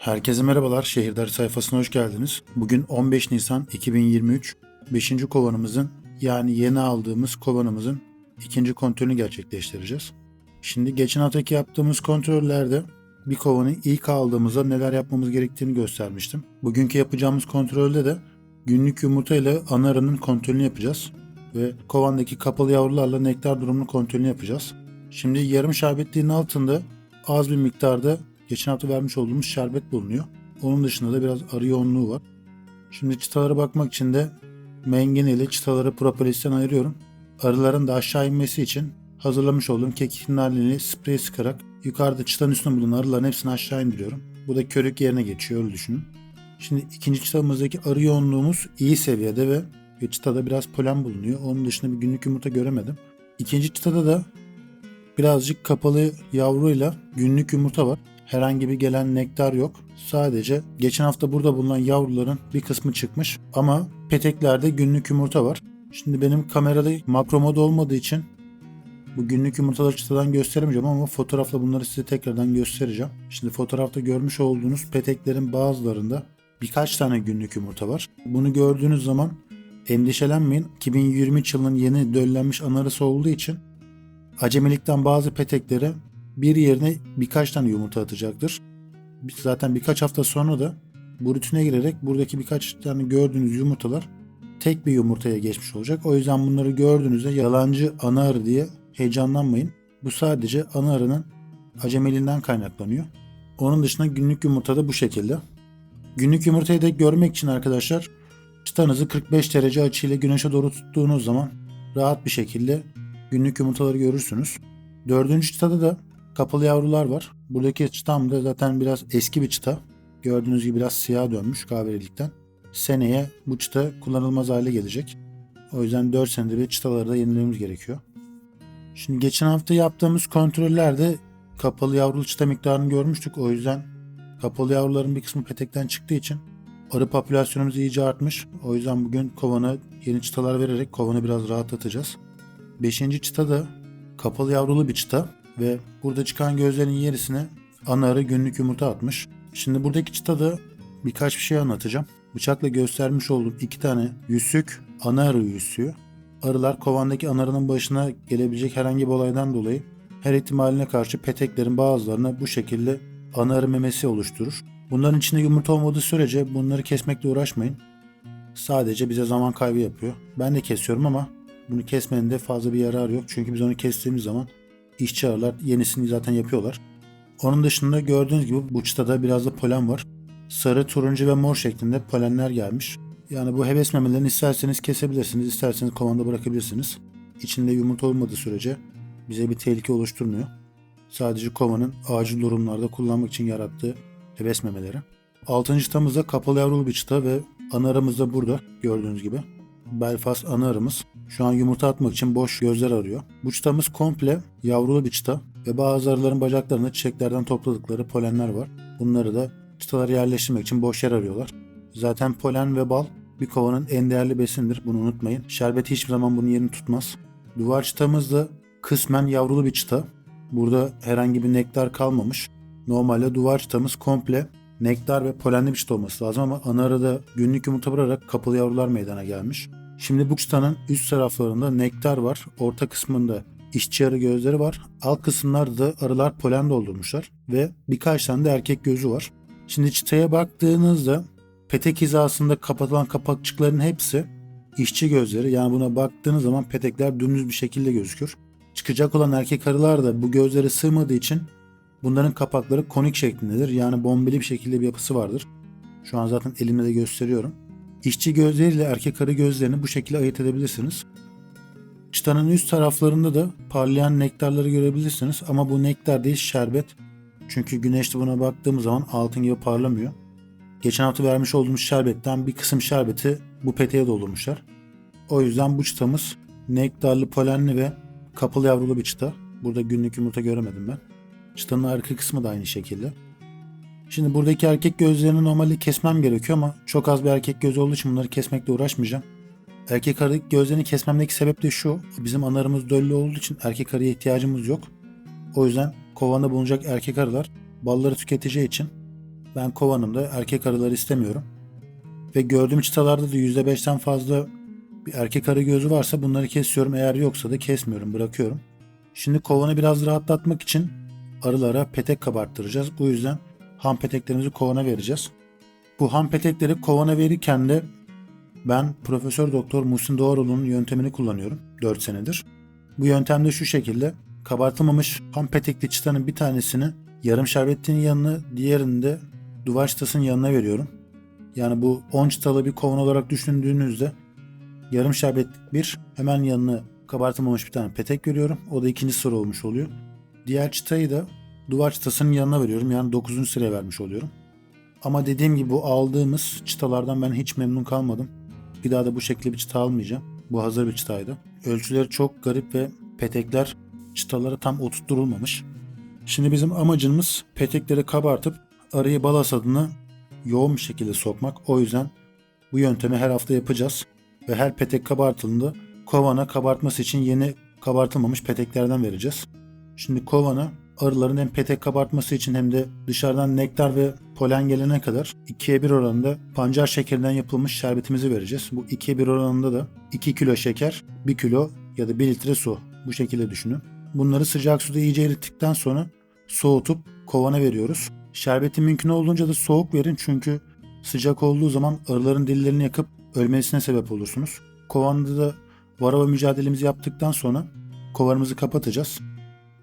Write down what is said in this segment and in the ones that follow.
Herkese merhabalar. Şehirler sayfasına hoş geldiniz. Bugün 15 Nisan 2023. 5. kovanımızın yani yeni aldığımız kovanımızın ikinci kontrolünü gerçekleştireceğiz. Şimdi geçen haftaki yaptığımız kontrollerde bir kovanı ilk aldığımızda neler yapmamız gerektiğini göstermiştim. Bugünkü yapacağımız kontrolde de günlük yumurta ile ana arının kontrolünü yapacağız. Ve kovandaki kapalı yavrularla nektar durumunu kontrolünü yapacağız. Şimdi yarım şerbetliğin altında az bir miktarda geçen hafta vermiş olduğumuz şerbet bulunuyor. Onun dışında da biraz arı yoğunluğu var. Şimdi çıtalara bakmak için de mengene ile çıtaları propolisden ayırıyorum. Arıların da aşağı inmesi için hazırlamış olduğum kekik nalini sprey sıkarak yukarıda çıtanın üstünde bulunan arıların hepsini aşağı indiriyorum. Bu da körük yerine geçiyor öyle düşünün. Şimdi ikinci çıtamızdaki arı yoğunluğumuz iyi seviyede ve, ve çıtada biraz polen bulunuyor. Onun dışında bir günlük yumurta göremedim. İkinci çıtada da birazcık kapalı yavruyla günlük yumurta var. Herhangi bir gelen nektar yok. Sadece geçen hafta burada bulunan yavruların bir kısmı çıkmış ama peteklerde günlük yumurta var. Şimdi benim kamerada makro mod olmadığı için bu günlük yumurtaları çıtadan gösteremeyeceğim ama fotoğrafla bunları size tekrardan göstereceğim. Şimdi fotoğrafta görmüş olduğunuz peteklerin bazılarında birkaç tane günlük yumurta var. Bunu gördüğünüz zaman endişelenmeyin. 2023 yılının yeni döllenmiş anarısı olduğu için acemilikten bazı peteklere bir yerine birkaç tane yumurta atacaktır. Zaten birkaç hafta sonra da bu rutine girerek buradaki birkaç tane gördüğünüz yumurtalar tek bir yumurtaya geçmiş olacak. O yüzden bunları gördüğünüzde yalancı ana arı diye heyecanlanmayın. Bu sadece ana arının acemiliğinden kaynaklanıyor. Onun dışında günlük yumurta da bu şekilde. Günlük yumurtayı da görmek için arkadaşlar çıtanızı 45 derece açıyla güneşe doğru tuttuğunuz zaman rahat bir şekilde günlük yumurtaları görürsünüz. Dördüncü çıtada da kapalı yavrular var. Buradaki çıtam da zaten biraz eski bir çıta. Gördüğünüz gibi biraz siyah dönmüş kahverelikten. Seneye bu çıta kullanılmaz hale gelecek. O yüzden 4 senede bir çıtaları da yenilememiz gerekiyor. Şimdi geçen hafta yaptığımız kontrollerde kapalı yavrulu çıta miktarını görmüştük. O yüzden kapalı yavruların bir kısmı petekten çıktığı için arı popülasyonumuz iyice artmış. O yüzden bugün kovana yeni çıtalar vererek kovanı biraz rahatlatacağız. Beşinci çıta da kapalı yavrulu bir çıta ve burada çıkan gözlerin yerisine ana arı günlük yumurta atmış. Şimdi buradaki çıtada birkaç bir şey anlatacağım. Bıçakla göstermiş olduğum iki tane yüzük ana arı yüzüğü. Arılar kovandaki anarının başına gelebilecek herhangi bir olaydan dolayı her ihtimaline karşı peteklerin bazılarına bu şekilde ana arı memesi oluşturur. Bunların içinde yumurta olmadığı sürece bunları kesmekle uğraşmayın. Sadece bize zaman kaybı yapıyor. Ben de kesiyorum ama bunu kesmenin de fazla bir yararı yok. Çünkü biz onu kestiğimiz zaman işçi arılar yenisini zaten yapıyorlar. Onun dışında gördüğünüz gibi bu çıtada biraz da polen var. Sarı, turuncu ve mor şeklinde polenler gelmiş. Yani bu heves memelerini isterseniz kesebilirsiniz, isterseniz kovanda bırakabilirsiniz. İçinde yumurta olmadığı sürece bize bir tehlike oluşturmuyor. Sadece kovanın acil durumlarda kullanmak için yarattığı heves memeleri. Altıncı çıtamız da kapalı yavrulu bir çıta ve ana arımız da burada gördüğünüz gibi. Belfast ana arımız şu an yumurta atmak için boş gözler arıyor. Bu çıtamız komple yavrulu bir çıta ve bazı arıların bacaklarında çiçeklerden topladıkları polenler var. Bunları da çıtalara yerleştirmek için boş yer arıyorlar. Zaten polen ve bal bir kovanın en değerli besindir. Bunu unutmayın. Şerbeti hiçbir zaman bunun yerini tutmaz. Duvar çıtamız da kısmen yavrulu bir çıta. Burada herhangi bir nektar kalmamış. Normalde duvar çıtamız komple nektar ve polenli bir çıta olması lazım ama ana arada günlük yumurta bırakarak kapalı yavrular meydana gelmiş. Şimdi bu çıtanın üst taraflarında nektar var. Orta kısmında işçi arı gözleri var. Alt kısımlarda da arılar polen doldurmuşlar. Ve birkaç tane de erkek gözü var. Şimdi çıtaya baktığınızda petek hizasında kapatılan kapakçıkların hepsi işçi gözleri. Yani buna baktığınız zaman petekler dümdüz bir şekilde gözükür. Çıkacak olan erkek arılar da bu gözlere sığmadığı için bunların kapakları konik şeklindedir. Yani bombeli bir şekilde bir yapısı vardır. Şu an zaten elimle de gösteriyorum. İşçi gözleriyle erkek arı gözlerini bu şekilde ayırt edebilirsiniz. Çıtanın üst taraflarında da parlayan nektarları görebilirsiniz ama bu nektar değil şerbet. Çünkü güneşte buna baktığımız zaman altın gibi parlamıyor. Geçen hafta vermiş olduğumuz şerbetten bir kısım şerbeti bu peteğe doldurmuşlar. O yüzden bu çıtamız nektarlı, polenli ve kapalı yavrulu bir çıta. Burada günlük yumurta göremedim ben. Çıtanın arka kısmı da aynı şekilde. Şimdi buradaki erkek gözlerini normalde kesmem gerekiyor ama çok az bir erkek gözü olduğu için bunları kesmekle uğraşmayacağım. Erkek arı gözlerini kesmemdeki sebep de şu. Bizim anarımız döllü olduğu için erkek arıya ihtiyacımız yok. O yüzden kovanda bulunacak erkek arılar balları tüketeceği için Ben kovanımda erkek arıları istemiyorum. Ve gördüğüm çıtalarda da %5'ten fazla bir erkek arı gözü varsa bunları kesiyorum. Eğer yoksa da kesmiyorum, bırakıyorum. Şimdi kovanı biraz rahatlatmak için arılara petek kabarttıracağız. Bu yüzden ham peteklerimizi kovana vereceğiz. Bu ham petekleri kovana verirken de ben Profesör Doktor Muhsin Doğaroğlu'nun yöntemini kullanıyorum 4 senedir. Bu yöntemde şu şekilde kabartılmamış ham petekli çıtanın bir tanesini yarım şerbetliğin yanına diğerini de duvar çıtasının yanına veriyorum. Yani bu 10 çıtalı bir kovan olarak düşündüğünüzde yarım şerbetlik bir hemen yanına kabartılmamış bir tane petek görüyorum. O da ikinci sıra olmuş oluyor. Diğer çıtayı da duvar çıtasının yanına veriyorum. Yani 9. sıraya vermiş oluyorum. Ama dediğim gibi bu aldığımız çıtalardan ben hiç memnun kalmadım. Bir daha da bu şekilde bir çıta almayacağım. Bu hazır bir çıtaydı. Ölçüleri çok garip ve petekler çıtalara tam oturtturulmamış. Şimdi bizim amacımız petekleri kabartıp arayı bal hasadını yoğun bir şekilde sokmak. O yüzden bu yöntemi her hafta yapacağız. Ve her petek kabartıldığında kovana kabartması için yeni kabartılmamış peteklerden vereceğiz. Şimdi kovana arıların hem petek kabartması için hem de dışarıdan nektar ve polen gelene kadar 2'ye 1 oranında pancar şekerinden yapılmış şerbetimizi vereceğiz. Bu 2'ye 1 oranında da 2 kilo şeker, 1 kilo ya da 1 litre su. Bu şekilde düşünün. Bunları sıcak suda iyice erittikten sonra soğutup kovana veriyoruz. Şerbeti mümkün olduğunca da soğuk verin çünkü sıcak olduğu zaman arıların dillerini yakıp ölmesine sebep olursunuz. Kovanda da varava mücadelemizi yaptıktan sonra kovanımızı kapatacağız.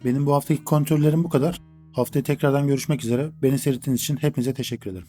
Benim bu haftaki kontrollerim bu kadar. Haftaya tekrardan görüşmek üzere. Beni seyrettiğiniz için hepinize teşekkür ederim.